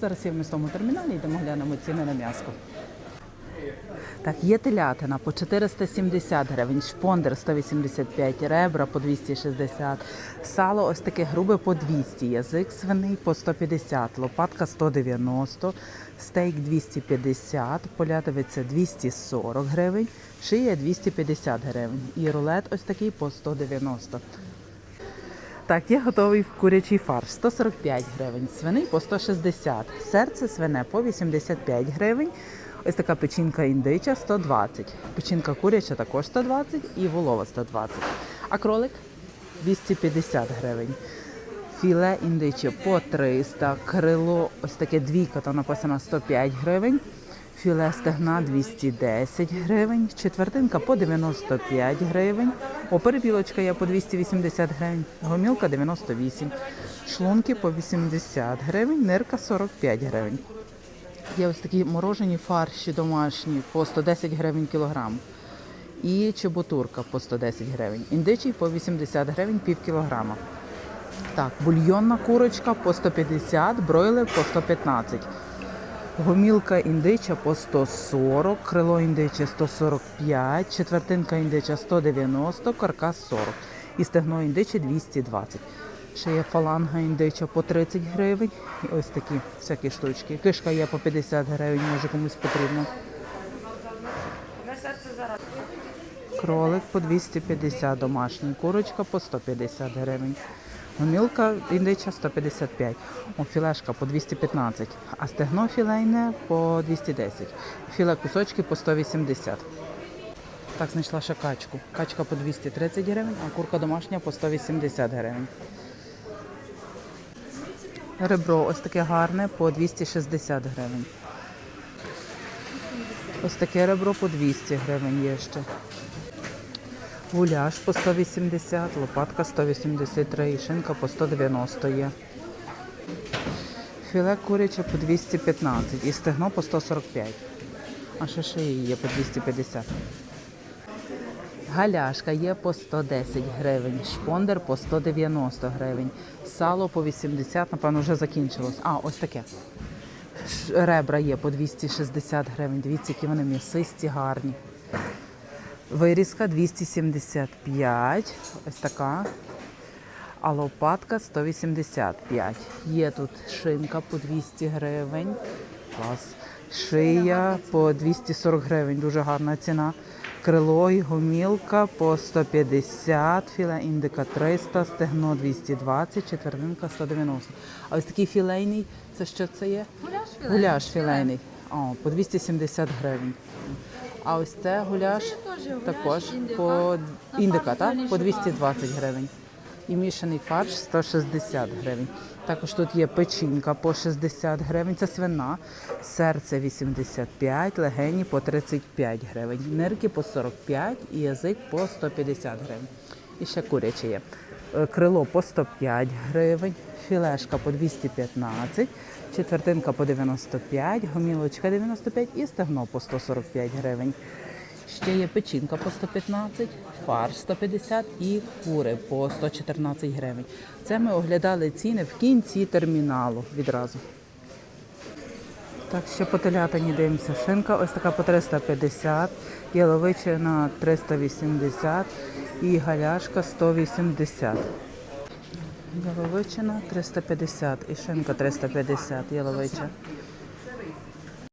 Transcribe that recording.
Зараз є в міському терміналі, йдемо глянемо ціни на м'ясо. Так, є телятина по 470 гривень, шпондер 185, ребра по 260, сало ось таке грубе по 200, язик свиний по 150, лопатка 190, стейк 250, полятовиця 240 гривень, шия 250 гривень і рулет ось такий по 190. Так, є готовий курячий фарш 145 гривень, свиний по 160, серце свине по 85 гривень. Ось така печінка індича 120, печінка куряча також 120 і волова 120. А кролик 250 гривень. Філе індиче по 300, крило ось таке двійка, там написано 105 гривень. Філе стегна 210 гривень, четвертинка по 95 гривень, о, перепілочка є по 280 гривень, гомілка 98, шлунки по 80 гривень, нирка 45 гривень. Є ось такі морожені фарші домашні по 110 гривень кілограм. І чеботурка по 110 гривень. Індичий по 80 гривень пів кілограма. Так, бульйонна курочка по 150, бройлер по 115. Гомілка індича по 140, крило індиче 145, четвертинка індича 190, каркас 40. І стегно індиче 220. Ще є фаланга індича по 30 гривень. І ось такі всякі штучки. Кишка є по 50 гривень, може комусь потрібно. Кролик по 250 домашній, курочка по 150 гривень. Гомілка індича 155, О, філешка по 215, а стегно філейне по 210. Філе кусочки по 180. Так, знайшла ще качку. Качка по 230 гривень, а курка домашня по 180 гривень. Ребро ось таке гарне по 260 гривень. Ось таке ребро по 200 гривень є ще. Гуляш по 180, лопатка 183 і шинка по 190 є. Філе куряче по 215 і стегно по 145. А ще шиї є по 250. Галяшка є по 110 гривень, шпондер по 190 гривень, сало по 80, напевно, вже закінчилось. А, ось таке. Ребра є по 260 гривень. Дивіться, які вони м'ясисті, гарні. Вирізка 275, ось така. А лопатка 185. Є тут шинка по 200 гривень. Клас. Шия по 240 гривень, дуже гарна ціна. Крило і гомілка по 150, філе індика 300, стегно 220, четвертинка 190. А ось такий філейний, це що це є? Гуляш філе. Гуляш філейний. О, по 270 гривень. А ось це гуляш також по індика, так? По 220 гривень. І мішаний фарш 160 гривень. Також тут є печінка по 60 гривень, це свина, серце 85, легені по 35 гривень, нирки по 45 і язик по 150 гривень. І ще куряче є. Е, Крило по 105 гривень, філешка по 215, четвертинка по 95, гомілочка 95 і стегно по 145 гривень. Ще є печінка по 115, фарш 150 і кури по 114 гривень. Це ми оглядали ціни в кінці терміналу відразу. Так, ще по телятині дивимося. Шинка ось така по 350, яловичина 380 і галяшка 180. Яловичина 350 і шинка 350, яловича.